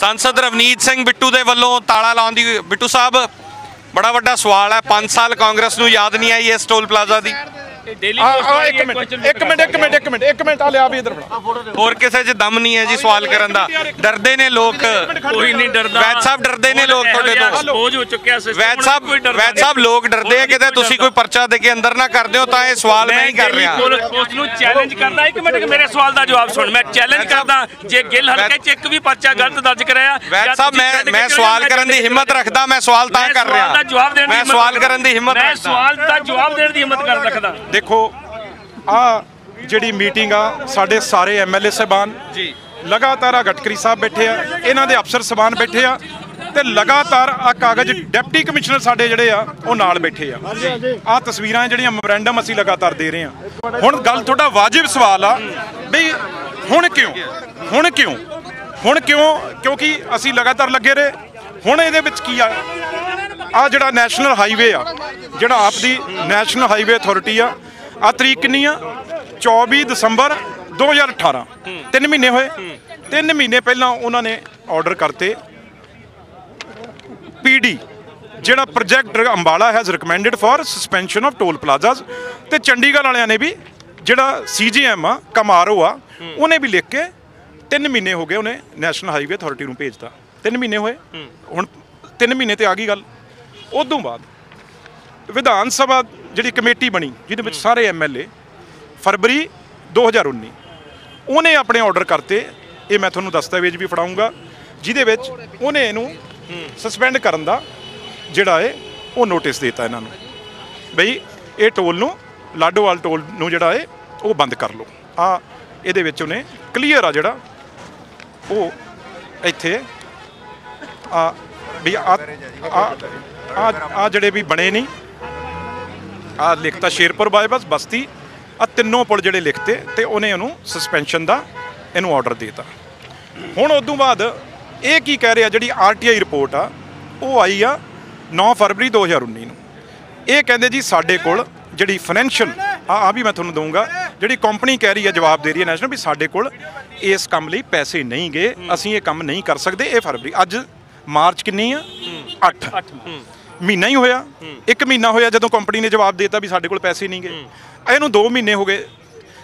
ਸੰਸਦ ਰਵਨੀਤ ਸਿੰਘ ਬਿੱਟੂ ਦੇ ਵੱਲੋਂ ਤਾਲਾ ਲਾਉਣ ਦੀ ਬਿੱਟੂ ਸਾਹਿਬ ਬੜਾ ਵੱਡਾ ਸਵਾਲ ਹੈ 5 ਸਾਲ ਕਾਂਗਰਸ ਨੂੰ ਯਾਦ ਨਹੀਂ ਆਈ ਇਸ ਟੋਲ ਪਲਾਜ਼ਾ ਦੀ ਡੇਲੀ ਆ ਇੱਕ ਮਿੰਟ ਇੱਕ ਮਿੰਟ ਇੱਕ ਮਿੰਟ ਇੱਕ ਮਿੰਟ ਇੱਕ ਮਿੰਟ ਆ ਲਿਆ ਵੀ ਇਧਰ ਫੜਾ ਹੋਰ ਕਿਸੇ 'ਚ ਦਮ ਨਹੀਂ ਹੈ ਜੀ ਸਵਾਲ ਕਰਨ ਦਾ। ਡਰਦੇ ਨੇ ਲੋਕ। ਕੋਈ ਨਹੀਂ ਡਰਦਾ। ਵੈਦ ਸਾਹਿਬ ਡਰਦੇ ਨੇ ਲੋਕ ਤੁਹਾਡੇ ਤੋਂ। ਬੋਝ ਹੋ ਚੁੱਕਿਆ ਸਿਸਟਮ ਵੈਦ ਸਾਹਿਬ ਵੈਦ ਸਾਹਿਬ ਲੋਕ ਡਰਦੇ ਆ ਕਿਤੇ ਤੁਸੀਂ ਕੋਈ ਪਰਚਾ ਦੇ ਕੇ ਅੰਦਰ ਨਾ ਕਰ ਦਿਓ ਤਾਂ ਇਹ ਸਵਾਲ ਮੈਂ ਹੀ ਕਰ ਰਿਹਾ। ਪੁਲਿਸ ਪੁਲਿਸ ਨੂੰ ਚੈਲੰਜ ਕਰਦਾ ਇੱਕ ਮਿੰਟ ਮੇਰੇ ਸਵਾਲ ਦਾ ਜਵਾਬ ਸੁਣ। ਮੈਂ ਚੈਲੰਜ ਕਰਦਾ ਜੇ ਗਿੱਲ ਹਲਕੇ ਚ ਇੱਕ ਵੀ ਪਰਚਾ ਗਲਤ ਦਰਜ ਕਰਾਇਆ ਵੈਦ ਜਾਂ ਸਾਹਿਬ ਤੁਸੀਂ ਮੈਂ ਛੱਡ ਕੇ ਮੈਂ ਚਲੇ ਸਵਾਲ ਜਾਓ, ਕਰਨ ਦੀ ਹਿੰਮਤ ਰੱਖਦਾ ਮੈਂ ਸਵਾਲ ਤਾਂ ਮੈਂ ਕਰ ਸਵਾਲ ਰਿਹਾ। ਦਾ ਜਵਾਬ ਦੇਣ ਦੀ ਮੈਂ ਸਵਾਲ। ਕਰਨ ਦੀ ਹਿੰਮਤ ਮੈਂ ਸਵਾਲ ਦਾ ਜਵਾਬ ਦੇਣ ਦੀ ਹਿੰਮਤ ਕਰ ਰੱਖਦਾ ਦੇਖੋ ਆ ਜਿਹੜੀ ਮੀਟਿੰਗ ਆ ਸਾਡੇ ਸਾਰੇ ਐਮਐਲਏ ਸਾਹਿਬਾਨ ਜੀ। ਲਗਾਤਾਰ ਆ ਗਟਕਰੀ ਸਾਹਿਬ ਬੈਠੇ ਆ ਇਹਨਾਂ ਦੇ ਅਫਸਰ ਸਾਹਿਬਾਨ ਬੈਠੇ ਆ ਤੇ ਲਗਾਤਾਰ ਆ ਕਾਗਜ਼ ਡਿਪਟੀ ਕਮਿਸ਼ਨਰ ਸਾਡੇ ਜਿਹੜੇ ਆ ਉਹ ਨਾਲ ਬੈਠੇ ਆ। ਆ ਤਸਵੀਰਾਂ ਜਿਹੜੀਆਂ ਮੈਮੋਰੈਂਡਮ ਅਸੀਂ ਲਗਾਤਾਰ ਦੇ ਰਹੇ ਆ। ਹੁਣ ਗੱਲ ਤੁਹਾਡਾ ਵਾਜਿਬ ਸਵਾਲ ਆ ਵੀ ਹੁਣ ਕਿਉਂ? ਹੁਣ ਕਿਉਂ? ਹੁਣ ਕਿਉਂ? ਕਿਉਂਕਿ ਅਸੀਂ ਲਗਾਤਾਰ ਲੱਗੇ ਰਹੇ। ਹੁਣ ਇਹਦੇ ਵਿੱਚ ਕੀ ਆ? ਆ ਜਿਹੜਾ ਨੈਸ਼ਨਲ ਹਾਈਵੇ ਆ ਜਿਹੜਾ ਆਪ ਦੀ ਨੈਸ਼ਨਲ ਹਾਈਵੇ ਅਥਾਰਟੀ ਆ ਆ ਤਰੀਕ ਕਿੰਨੀ ਆ? 24 ਦਸੰਬਰ 2018 ਤਿੰਨ ਮਹੀਨੇ ਹੋਏ। ਤਿੰਨ ਮਹੀਨੇ ਪਹਿਲਾਂ ਉਹਨਾਂ ਨੇ ਆਰਡਰ ਕਰਤੇ ਪੀਡੀ ਜਿਹੜਾ project Ambala has recommended for suspension of toll plazas ਤੇ ਚੰਡੀਗੜ੍ਹ ਵਾਲਿਆਂ ਨੇ ਵੀ ਜਿਹੜਾ ਸੀਜੀਐਮ ਆ, ਕਮਾਰੋ ਆ, ਉਹਨੇ ਵੀ ਲਿਖ ਕੇ 3 ਮਹੀਨੇ ਹੋ ਗਏ ਉਹਨੇ ਨੈਸ਼ਨਲ ਹਾਈਵੇ ਅਥਾਰਟੀ ਨੂੰ ਭੇਜਤਾ। 3 ਮਹੀਨੇ ਹੋਏ। ਹੁਣ 3 ਮਹੀਨੇ ਤੇ ਆ ਗਈ ਗੱਲ। ਉਦੋਂ ਬਾਅਦ ਵਿਧਾਨ ਸਭਾ ਜਿਹੜੀ ਕਮੇਟੀ ਬਣੀ ਜਿਹਦੇ ਵਿੱਚ ਸਾਰੇ ਐਮਐਲਏ ਫਰਵਰੀ 2019 ਉਹਨੇ ਆਪਣੇ ਆਰਡਰ ਕਰਤੇ ਇਹ ਮੈਂ ਤੁਹਾਨੂੰ ਦਸਤਾਵੇਜ਼ ਵੀ ਫੜਾਉਂਗਾ ਜਿਹਦੇ ਵਿੱਚ ਉਹਨੇ ਇਹਨੂੰ ਸਸਪੈਂਡ ਕਰਨ ਦਾ ਜਿਹੜਾ ਹੈ ਉਹ ਨੋਟਿਸ ਦਿੱਤਾ ਇਹਨਾਂ ਨੂੰ। ਬਈ ਇਹ ਟੋਲ ਨੂੰ ਲਾਡੋਵਾਲ ਟੋਲ ਨੂੰ ਜਿਹੜਾ ਹੈ ਉਹ ਬੰਦ ਕਰ ਲਓ। ਆ ਇਹਦੇ ਵਿੱਚ ਉਹਨੇ ਕਲੀਅਰ ਆ ਜਿਹੜਾ ਉਹ ਇੱਥੇ ਆ ਵੀ ਆ ਆ ਆ ਜਿਹੜੇ ਵੀ ਬਣੇ ਨਹੀਂ ਆ ਲਿਖਤਾ ਸ਼ੇਰਪੁਰ ਬਾਈਪਾਸ ਬਸਤੀ। ਆ ਤਿੰਨੋਂ ਪੁਲ ਜਿਹੜੇ ਲਿਖਤੇ ਤੇ ਉਹਨੇ ਉਹਨੂੰ ਸਸਪੈਂਸ਼ਨ ਦਾ ਇਹਨੂੰ ਆਰਡਰ ਦਿੱਤਾ। ਹੁਣ ਉਦੋਂ ਬਾਅਦ ਇਹ ਕੀ ਕਹਿ ਰਿਹਾ ਜਿਹੜੀ ਆਰਟੀਆਈ ਰਿਪੋਰਟ ਆ ਉਹ ਆਈ ਆ 9 ਫਰਵਰੀ 2019 ਨੂੰ। ਇਹ ਕਹਿੰਦੇ ਜੀ ਸਾਡੇ ਕੋਲ ਜਿਹੜੀ ਫਾਈਨੈਂਸ਼ੀਅਲ ਆ ਆ ਵੀ ਮੈਂ ਤੁਹਾਨੂੰ ਦਊਂਗਾ ਜਿਹੜੀ ਕੰਪਨੀ ਕਹਿ ਰਹੀ ਹੈ ਜਵਾਬ ਦੇ ਰਹੀ ਹੈ ਨੈਸ਼ਨਲ ਵੀ ਸਾਡੇ ਕੋਲ ਇਸ ਕੰਮ ਲਈ ਪੈਸੇ ਨਹੀਂ ਗਏ ਅਸੀਂ ਇਹ ਕੰਮ ਨਹੀਂ ਕਰ ਸਕਦੇ ਇਹ ਫਰਵਰੀ ਅੱਜ ਮਾਰਚ ਕਿੰਨੀ ਆ? 8 ਮਹੀਨਾ ਹੀ ਹੋਇਆ। ਇੱਕ ਮਹੀਨਾ ਹੋਇਆ ਜਦੋਂ ਕੰਪਨੀ ਨੇ ਜਵਾਬ ਦਿੱਤਾ ਵੀ ਸਾਡੇ ਕੋਲ ਪੈਸੇ ਨਹੀਂ ਗਏ ਇਹਨੂੰ 2 ਮਹੀਨੇ ਹੋ ਗਏ।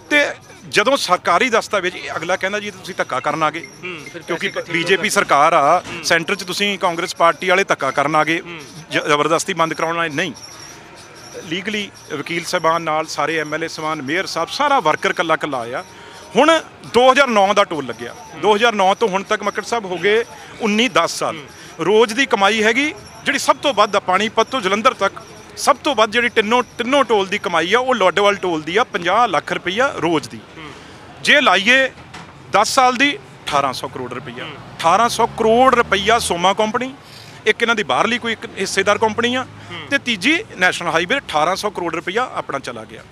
ਤੇ ਜਦੋਂ ਸਰਕਾਰੀ ਦਸਤਾਵੇਜ਼ ਇਹ ਅਗਲਾ ਕਹਿੰਦਾ ਜੀ ਤੁਸੀਂ ਧੱਕਾ ਕਰਨ ਆ ਗਏ। ਕਿਉਂਕਿ ਬੀਜੇਪੀ ਸਰਕਾਰ ਆ ਸੈਂਟਰ 'ਚ ਤੁਸੀਂ ਕਾਂਗਰਸ ਪਾਰਟੀ ਵਾਲੇ ਧੱਕਾ ਕਰਨ ਆ ਗਏ। ਜ- ਜ਼ਬਰਦਸਤੀ ਬੰਦ ਕਰਾਉਣ ਵਾਲੇ ਨਹੀਂ। ਲੀਗਲੀ ਵਕੀਲ ਸਾਹਿਬਾਨ ਨਾਲ ਸਾਰੇ ਐਮਐਲਏ ਸਾਹਿਬਾਨ ਮੇਅਰ ਸਾਹਿਬ ਸਾਰਾ ਵਰਕਰ ਕੱਲਾ ਕੱਲਾ ਆਇਆ। ਹੁਣ 2009 ਦਾ ਟੋਲ ਲੱਗਿਆ। 2009 ਤੋਂ ਹੁਣ ਤੱਕ ਮੱਕੜ ਸਾਹਿਬ ਹੋ ਗਏ 19 10 ਸਾਲ। ਰੋਜ਼ ਦੀ ਕਮਾਈ ਹੈਗੀ ਜਿਹੜੀ ਸਭ ਤੋਂ ਵੱਧ ਆ ਪਾਣੀਪਤ ਤੋਂ ਜਲੰਧਰ ਤੱਕ, ਸਭ ਤੋਂ ਵੱਧ ਜਿਹੜੀ ਤਿੰਨੋਂ ਤਿੰਨੋਂ ਟੋਲ ਦੀ ਕਮਾਈ ਆ, ਉਹ ਲੋਡੇਵਾਲ ਟੋਲ ਦੀ ਆ 50 ਲੱਖ ਰੁਪਈਆ ਰੋਜ਼ ਦੀ। ਜੇ ਲਾਈਏ 10 ਸਾਲ ਦੀ 1800 ਕਰੋੜ ਰੁਪਈਆ। 1800 ਕਰੋੜ ਰੁਪਈਆ ਸੋਮਾ ਕੰਪਨੀ, ਇੱਕ ਇਹਨਾਂ ਦੀ ਬਾਹਰਲੀ ਕੋਈ ਇੱਕ ਹਿੱਸੇਦਾਰ ਕੰਪਨੀ ਆ, ਤੇ ਤੀਜੀ ਨੈਸ਼ਨਲ ਹਾਈਵੇ 1800 ਕਰੋੜ ਰੁਪਈਆ ਆਪਣਾ ਚਲਾ ਗਿਆ।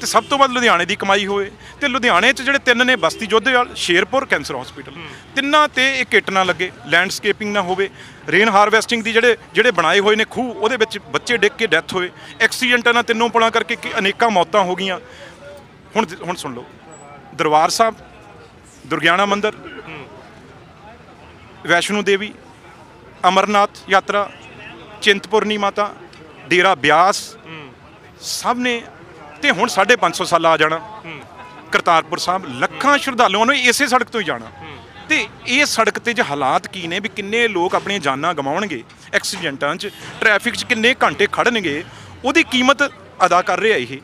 ਤੇ ਸਭ ਤੋਂ ਵੱਧ ਲੁਧਿਆਣੇ ਦੀ ਕਮਾਈ ਹੋਏ ਤੇ ਲੁਧਿਆਣੇ 'ਚ ਜਿਹੜੇ ਤਿੰਨ ਨੇ ਬਸਤੀ ਜੋਧੇਵਾਲ ਸ਼ੇਰਪੁਰ ਕੈਂਸਰ ਹਸਪੀਟਲ ਤਿੰਨਾਂ ਤੇ ਇੱਕ ਕਿੱਟ ਨਾ ਲੱਗੇ ਲੈਂਡਸਕੇਪਿੰਗ ਨਾ ਹੋਵੇ ਰੇਨ ਹਾਰਵੈਸਟਿੰਗ ਦੀ ਜਿਹੜੇ ਜਿਹੜੇ ਬਣਾਏ ਹੋਏ ਨੇ ਖੂਹ ਉਹਦੇ ਵਿੱਚ ਬੱਚੇ ਡਿੱਗ ਕੇ ਡੈਥ ਹੋਏ ਐਕਸੀਡੈਂਟਾਂ ਨਾਲ ਤਿੰਨੋਂ ਪੁਲਾਂ ਕਰਕੇ ਕਿ ਅਨੇਕਾਂ ਮੌਤਾਂ ਹੋ ਗਈਆਂ। ਹੁਣ ਹੁਣ ਸੁਣ ਲਓ। ਦਰਬਾਰ ਸਾਹਿਬ ਦੁਰਗਿਆਣਾ ਮੰਦਿਰ ਵੈਸ਼ਨੂ ਦੇਵੀ ਅਮਰਨਾਥ ਯਾਤਰਾ ਚਿੰਤਪੁਰਨੀ ਮਾਤਾ ਡੇਰਾ ਬਿਆਸ ਸਭ ਨੇ ਤੇ ਹੁਣ 550 ਸਾਲ ਆ ਜਾਣਾ। ਕਰਤਾਰਪੁਰ ਸਾਹਿਬ, ਲੱਖਾਂ ਸ਼ਰਧਾਲੂਆਂ ਨੂੰ ਇਸੇ ਸੜਕ ਤੋਂ ਹੀ ਜਾਣਾ। ਤੇ ਇਹ ਸੜਕ ਤੇ ਜੇ ਹਾਲਾਤ ਕੀ ਨੇ ਵੀ ਕਿੰਨੇ ਲੋਕ ਆਪਣੀਆਂ ਜਾਨਾਂ ਗਵਾਉਣਗੇ ਐਕਸੀਡੈਂਟਾਂ 'ਚ, ਟ੍ਰੈਫਿਕ 'ਚ ਕਿੰਨੇ ਘੰਟੇ ਖੜਨਗੇ ਉਹਦੀ ਕੀਮਤ ਅਦਾ ਕਰ ਰਿਹਾ ਇਹ।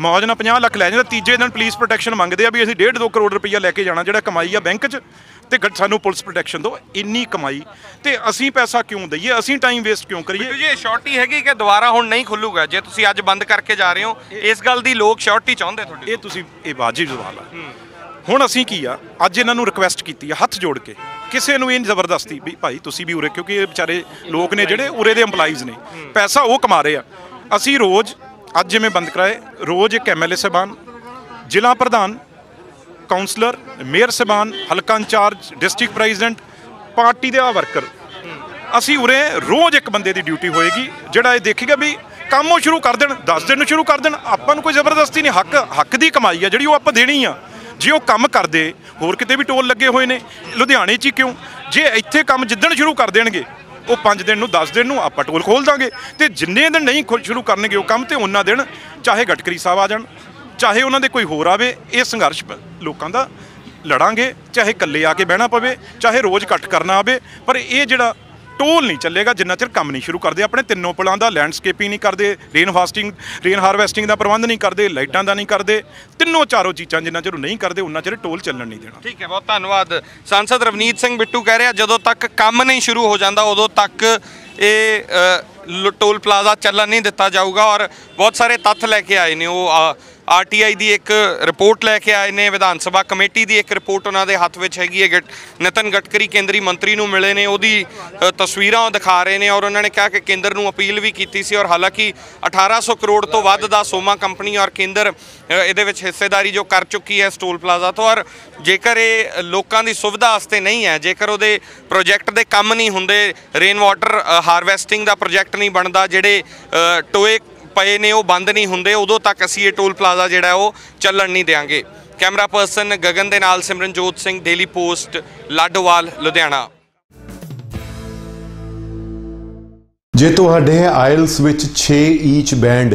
ਮੌਜ ਨਾਲ 50 ਲੱਖ ਲੈ ਜਾਂਦਾ। ਤੀਜੇ ਦਿਨ ਪੁਲਿਸ ਪ੍ਰੋਟੈਕਸ਼ਨ ਮੰਗਦੇ ਆ ਵੀ ਅਸੀਂ 1.5 2 ਕਰੋੜ ਰੁਪਈਆ ਲੈ ਕੇ ਜਾਣਾ ਜਿਹੜਾ ਕਮਾਈ ਆ ਬੈਂਕ 'ਚ ਤੇ ਸਾਨੂੰ ਪੁਲਿਸ ਪ੍ਰੋਟੈਕਸ਼ਨ ਦਿਓ। ਇੰਨੀ ਕਮਾਈ। ਤੇ ਅਸੀਂ ਪੈਸਾ ਕਿਉਂ ਦਈਏ? ਅਸੀਂ ਟਾਈਮ ਵੇਸਟ ਕਿਉਂ ਕਰੀਏ? ਜੀ ਇਹ ਸ਼ੋਰਟੀ ਹੈਗੀ ਕਿ ਦੁਬਾਰਾ ਹੁਣ ਨਹੀਂ ਖੁੱਲੂਗਾ? ਜੇ ਤੁਸੀਂ ਅੱਜ ਬੰਦ ਕਰਕੇ ਜਾ ਰਹੇ ਹੋ ਇਸ ਗੱਲ ਦੀ ਲੋਕ ਸ਼ੋਰਟੀ ਚਾਹੁੰਦੇ ਤੁਹਾਡੇ ਇਹ ਤੁਸੀਂ ਇਹ ਵਾਜਿਬ ਸਵਾਲ ਆ। ਹੁਣ ਅਸੀਂ ਕੀ ਆ? ਅੱਜ ਇਹਨਾਂ ਨੂੰ ਰਿਕੁਐਸਟ ਕੀਤੀ ਆ ਹੱਥ ਜੋੜ ਕੇ। ਕਿਸੇ ਨੂੰ ਇਹ ਜ਼ਬਰਦਸਤੀ ਵੀ ਭਾਈ ਤੁਸੀਂ ਵੀ ਉਰੇ ਕਿਉਂਕਿ ਇਹ ਵਿਚਾਰੇ ਲੋਕ ਨੇ ਜਿਹੜੇ ਉਰੇ ਦੇ EMPLOYEES ਨੇ। ਪੈਸਾ ਉਹ ਕਮਾ ਰਹੇ ਆ। ਅਸੀਂ ਰੋਜ਼ ਅੱਜ ਜਿਵੇਂ ਬੰਦ ਕਰਾਏ, ਰੋਜ਼ ਇੱਕ ਐਮਐਲਏ ਸਾਹਿਬਾਨ, ਜ਼ਿਲ੍ਹਾ ਪ੍ਰਧਾਨ ਕਾਉਂਸਲਰ ਮੇਅਰ ਸਾਹਿਬਾਨ, ਹਲਕਾ ਇੰਚਾਰਜ, ਡਿਸਟ੍ਰਿਕਟ ਪ੍ਰੈਜ਼ੀਡੈਂਟ, ਪਾਰਟੀ ਦੇ ਆ ਵਰਕਰ। ਅਸੀਂ ਉਰੇ ਰੋਜ਼ ਇੱਕ ਬੰਦੇ ਦੀ ਡਿਊਟੀ ਹੋਏਗੀ, ਜਿਹੜਾ ਇਹ ਦੇਖੇਗਾ ਵੀ ਕੰਮ ਉਹ ਸ਼ੁਰੂ ਕਰ ਦੇਣ 10 ਦਿਨ ਨੂੰ ਸ਼ੁਰੂ ਕਰ ਦੇਣ। ਆਪਾਂ ਨੂੰ ਕੋਈ ਜ਼ਬਰਦਸਤੀ ਨਹੀਂ, ਹੱਕ ਹੱਕ ਦੀ ਕਮਾਈ ਆ, ਜਿਹੜੀ ਉਹ ਆਪਾਂ ਦੇਣੀ ਆ। ਜੇ ਉਹ ਕੰਮ ਕਰਦੇ, ਹੋਰ ਕਿਤੇ ਵੀ ਟੋਲ ਲੱਗੇ ਹੋਏ ਨੇ, ਲੁਧਿਆਣੇ 'ਚ ਹੀ ਕਿਉਂ? ਜੇ ਇੱਥੇ ਕੰਮ ਜਿੱਦਣ ਸ਼ੁਰੂ ਕਰ ਦੇਣਗੇ ਉਹ 5 ਦਿਨ ਨੂੰ 10 ਦਿਨ ਨੂੰ ਆਪਾਂ ਟੋਲ ਖੋਲ ਦਾਂਗੇ ਤੇ ਜਿੰਨੇ ਦਿਨ ਨਹੀਂ ਖੁਦ ਸ਼ੁਰੂ ਕਰਨਗੇ ਉਹ ਕੰਮ ਤੇ ਉਹਨਾਂ ਦਿਨ ਚਾਹੇ ਗਟਕਰੀ ਸਾਹਿਬ ਆ ਜਾਣ, ਚਾਹੇ ਉਹਨਾਂ ਦੇ ਕੋਈ ਹੋਰ ਆਵੇ, ਇਹ ਸੰਘਰਸ਼ ਲੋਕਾਂ ਦਾ ਲੜਾਂਗੇ, ਚਾਹੇ ਇਕੱਲੇ ਆ ਕੇ ਬਹਿਣਾ ਪਵੇ, ਚਾਹੇ ਰੋਜ਼ ਇਕੱਠ ਕਰਨਾ ਆਵੇ, ਪਰ ਇਹ ਜਿਹੜਾ ਟੋਲ ਨਹੀਂ ਚੱਲੇਗਾ, ਜਿੰਨਾ ਚਿਰ ਕੰਮ ਨਹੀਂ ਸ਼ੁਰੂ ਕਰਦੇ। ਆਪਣੇ ਤਿੰਨੋਂ ਪੁਲਾਂ ਦਾ ਲੈਂਡਸਕੇਪਿੰਗ ਨਹੀਂ ਕਰਦੇ ਰੇਨ ਹਾਸਟਿੰਗ ਰੇਨ ਹਾਰਵੈਸਟਿੰਗ ਦਾ ਪ੍ਰਬੰਧ ਨਹੀਂ ਕਰਦੇ, ਲਾਈਟਾਂ ਦਾ ਨਹੀਂ ਕਰਦੇ, ਤਿੰਨੋਂ ਚਾਰੋਂ ਚੀਜ਼ਾਂ ਜਿੰਨਾ ਚਿਰ ਉਹ ਨਹੀਂ ਕਰਦੇ ਉਹਨਾਂ ਚਿਰ ਟੋਲ ਚੱਲਣ ਨਹੀਂ ਦੇਣਾ। ਠੀਕ ਹੈ, ਬਹੁਤ ਧੰਨਵਾਦ। ਸਾਂਸਦ ਰਵਨੀਤ ਸਿੰਘ ਬਿੱਟੂ ਕਹਿ ਰਿਹਾ, ਜਦੋਂ ਤੱਕ ਕੰਮ ਨਹੀਂ ਸ਼ੁਰੂ ਹੋ ਜਾਂਦਾ, ਉਦੋਂ ਤੱਕ ਇਹ ਲ- ਟੋਲ ਪਲਾਜ਼ਾ ਚੱਲਣ ਨਹੀਂ ਦਿੱਤਾ ਜਾਊਗਾ ਔਰ ਬਹੁਤ ਸਾਰੇ ਤੱਥ ਲੈ ਕੇ ਆਏ ਨੇ ਉਹ ਆਰਟੀਆਈ ਦੀ ਇੱਕ ਰਿਪੋਰਟ ਲੈ ਕੇ ਆਏ ਨੇ, ਵਿਧਾਨ ਸਭਾ ਕਮੇਟੀ ਦੀ ਇੱਕ ਰਿਪੋਰਟ ਉਹਨਾਂ ਦੇ ਹੱਥ ਵਿੱਚ ਹੈਗੀ ਹੈ, ਗਟ- ਨਿਤਨ ਗਟਕਰੀ ਕੇਂਦਰੀ ਮੰਤਰੀ ਨੂੰ ਮਿਲੇ ਨੇ, ਉਹਦੀ ਤਸਵੀਰਾਂ ਉਹ ਦਿਖਾ ਰਹੇ ਨੇ ਔਰ ਉਹਨਾਂ ਨੇ ਕਿਹਾ ਕਿ ਕੇਂਦਰ ਨੂੰ ਅਪੀਲ ਵੀ ਕੀਤੀ ਸੀ ਔਰ ਹਾਲਾਂਕਿ 1800 ਕਰੋੜ ਤੋਂ ਵੱਧ ਦਾ ਸੋਮਾ ਕੰਪਨੀ ਔਰ ਕੇਂਦਰ ਇਹਦੇ ਵਿੱਚ ਹਿੱਸੇਦਾਰੀ ਜੋ ਕਰ ਚੁੱਕੀ ਹੈ ਇਸ ਟੋਲ ਪਲਾਜ਼ਾ ਤੋਂ ਔਰ ਜੇਕਰ ਇਹ ਲੋਕਾਂ ਦੀ ਸੁਵਿਧਾ ਵਾਸਤੇ ਨਹੀਂ ਹੈ, ਜੇਕਰ ਉਹਦੇ ਪ੍ਰੋਜੈਕਟ ਦੇ ਕੰਮ ਨਹੀਂ ਹੁੰਦੇ, ਰੇਨ ਵਾਟਰ ਹਾਰਵੈਸਟਿੰਗ ਦਾ ਪ੍ਰੋਜੈਕਟ ਨਹੀਂ ਬਣਦਾ, ਜਿਹੜੇ ਟੋਏ ਪਏ ਨੇ, ਉਹ ਬੰਦ ਨਹੀਂ ਹੁੰਦੇ, ਉਦੋਂ ਤੱਕ ਅਸੀਂ ਇਹ ਟੋਲ ਪਲਾਜ਼ਾ ਜਿਹੜਾ ਉਹ ਚੱਲਣ ਨਹੀਂ ਦੇਵਾਂਗੇ ਕੈਮਰਾ ਪਰਸਨ ਗਗਨ ਦੇ ਨਾਲ ਸਿਮਰਨਜੋਤ ਸਿੰਘ ਡੇਲੀ ਪੋਸਟ ਲਾਡੋਵਾਲ, ਲੁਧਿਆਣਾ। ਜੇ ਤੁਹਾਡੇ ਆਇਲਸ ਵਿੱਚ 6 ਈਚ ਬੈਂਡ